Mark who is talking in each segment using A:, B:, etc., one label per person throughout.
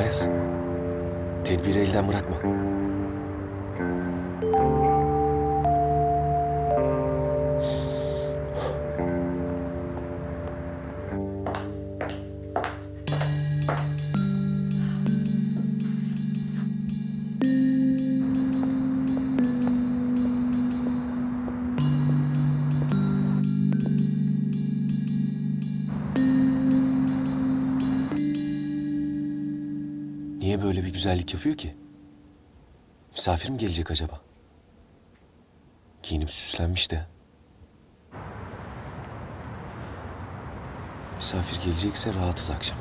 A: kız. Tedbiri elden bırakma. Güzellik yapıyor ki? Misafir mi gelecek acaba? Giyinip süslenmiş de. Misafir gelecekse rahatız akşam.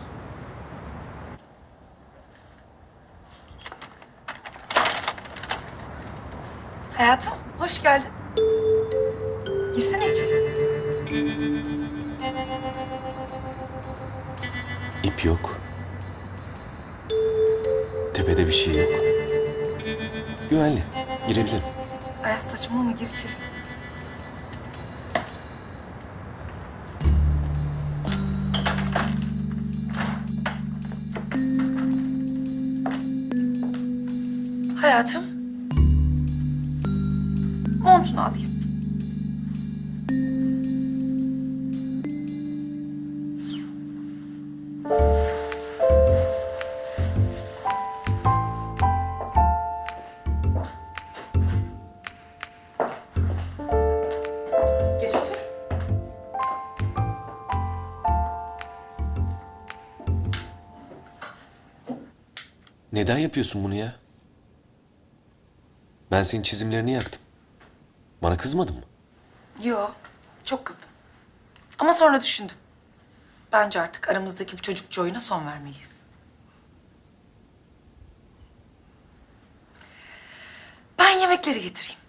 B: Hayatım, hoş geldin. Girsene içeri.
A: İp yok. Tepede bir şey yok. Güvenli. Girebilirim.
B: Ayaz saçmalama, gir içeri. Hayatım. Montunu alayım.
A: Neden yapıyorsun bunu ya? Ben senin çizimlerini yaktım. Bana kızmadın mı?
B: Yo, çok kızdım. Ama sonra düşündüm. Bence artık aramızdaki bu çocukça oyuna son vermeliyiz. Ben yemekleri getireyim.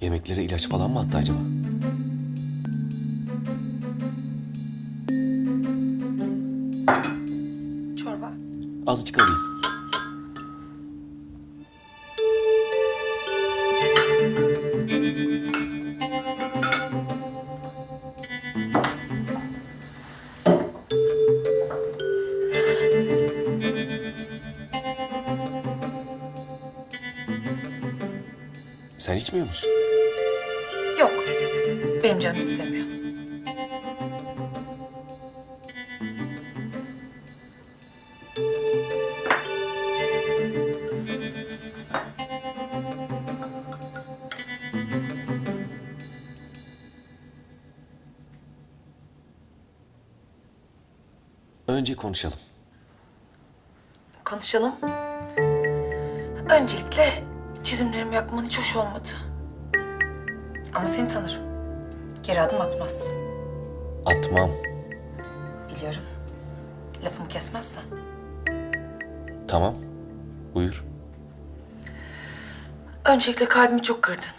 A: Yemeklere ilaç falan mı attı acaba? Azıcık alayım. Sen içmiyor musun?
B: Yok. Benim canım istemiyor.
A: Önce konuşalım.
B: Konuşalım. Öncelikle çizimlerimi yakman hiç hoş olmadı. Ama seni tanırım. Geri adım atmazsın.
A: Atmam.
B: Biliyorum. Lafımı kesmezsen.
A: Tamam. Buyur.
B: Öncelikle kalbimi çok kırdın.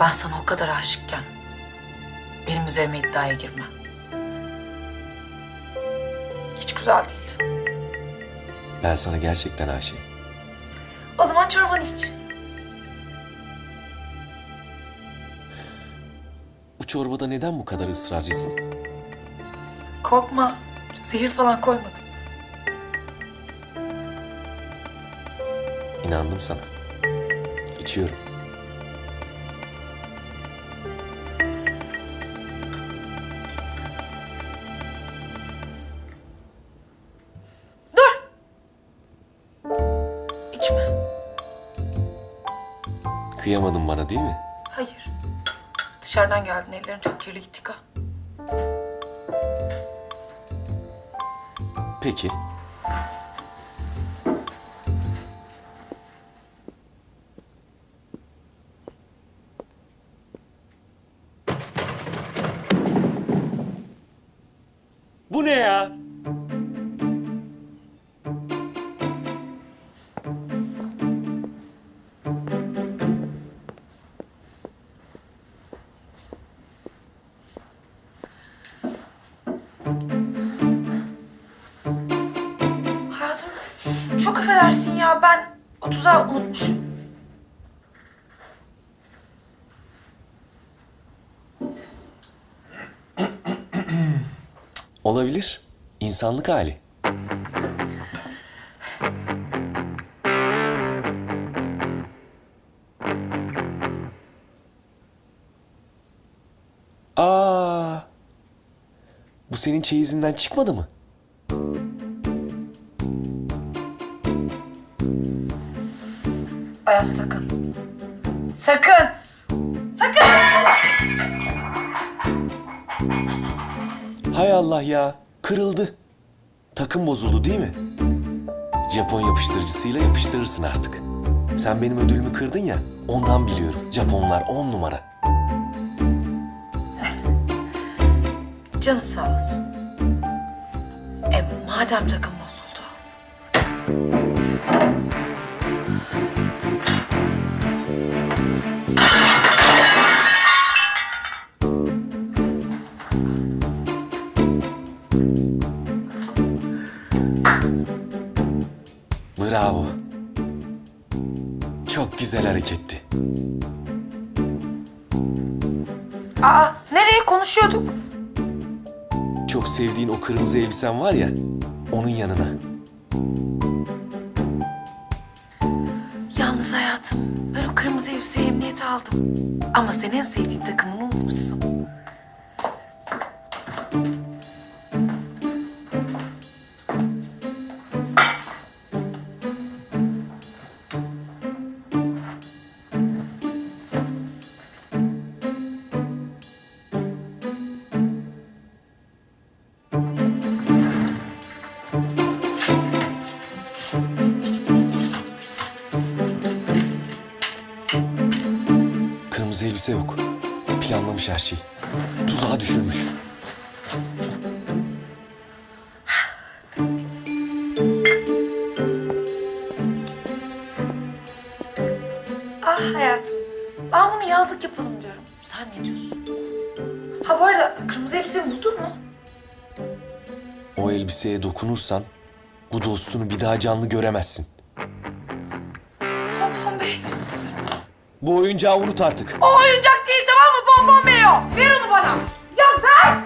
B: Ben sana o kadar aşıkken benim üzerime iddiaya girme. Güzel değildi.
A: Ben sana gerçekten aşığım.
B: O zaman çorbanı iç.
A: Bu çorbada neden bu kadar ısrarcısın?
B: Korkma. Zehir falan koymadım.
A: İnandım sana. İçiyorum. Kıyamadın bana değil mi?
B: Hayır. Dışarıdan geldin. Ellerin çok kirli gittik ha.
A: Peki. Bu ne ya?
B: Çok affedersin ya. Ben o tuzağı unutmuşum.
A: Olabilir. İnsanlık hali. Aa. Bu senin çeyizinden çıkmadı mı?
B: Ayaz sakın. Sakın. Sakın.
A: Hay Allah ya. Kırıldı. Takım bozuldu değil mi? Japon yapıştırıcısıyla yapıştırırsın artık. Sen benim ödülümü kırdın ya. Ondan biliyorum. Japonlar on numara.
B: Canı sağ olsun. E madem takım bozuldu.
A: Bravo. Çok güzel hareketti.
B: Aa nereye konuşuyorduk?
A: Çok sevdiğin o kırmızı elbisen var ya, onun yanına.
B: Yalnız hayatım ben o kırmızı elbiseyi emniyete aldım. Ama sen en sevdiğin takımını unutmuşsun.
A: Elbise yok. Planlamış her şeyi. Tuzağa düşürmüş.
B: Ah hayatım ben bunu yazlık yapalım diyorum. Sen ne diyorsun? Ha bu arada kırmızı elbisemi buldun mu?
A: O elbiseye dokunursan bu dostunu bir daha canlı göremezsin. Bu oyuncağı unut artık.
B: O oyuncak değil tamam mı Pompon Bey o? Ver onu bana. Ya ver.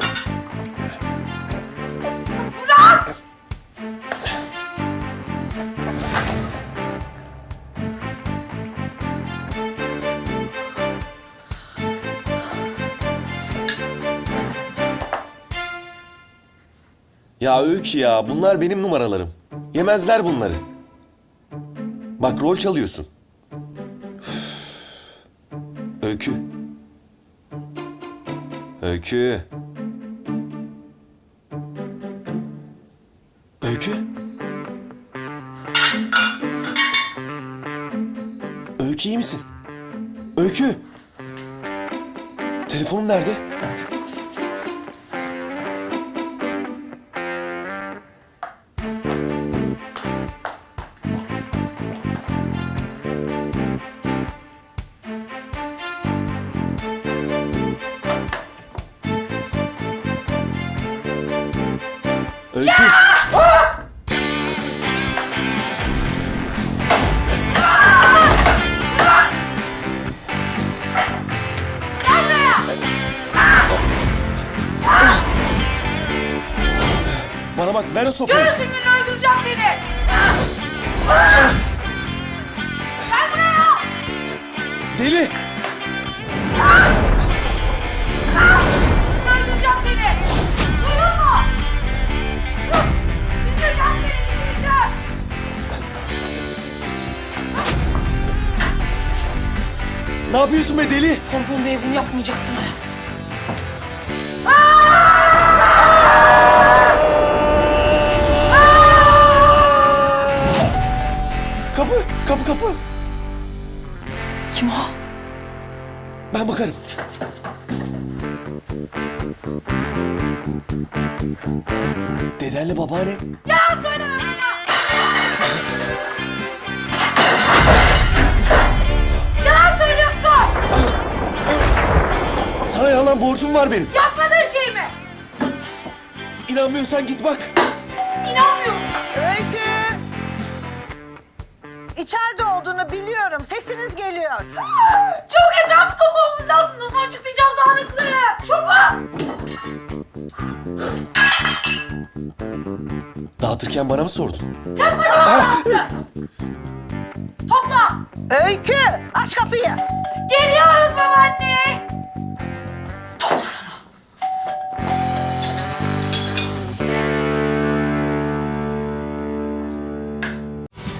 B: Bırak.
A: Ya Öykü ya bunlar benim numaralarım. Yemezler bunları. Bak rol çalıyorsun. Öykü. Öykü. Öykü. Öykü iyi misin? Öykü. Telefonun nerede? Sopayı.
B: Görürsün gününü öldüreceğim seni. Ver buraya.
A: Deli.
B: Öldüreceğim seni. Duyuyor musun? Bitireceğim seni, bitireceğim.
A: Ne yapıyorsun be deli?
B: Pompon Bey bunu yapmayacaktın Ayaz.
A: Kapı.
B: Kim o?
A: Ben bakarım. Dedenle babaannem.
B: Ya söyleme bana. Yalan söylüyorsun.
A: Sana yalan borcum var benim.
B: Yapmadığın şey mi?
A: İnanmıyorsan git bak.
B: İnanmıyorum.
C: Öykü! İçeride olduğunu biliyorum. Sesiniz geliyor.
B: Çabuk etrafı toplamamız lazım. Nasıl açıklayacağız dağınıklığı? Çabuk.
A: Dağıtırken bana mı sordun?
B: Topla!
C: Öykü aç kapıyı.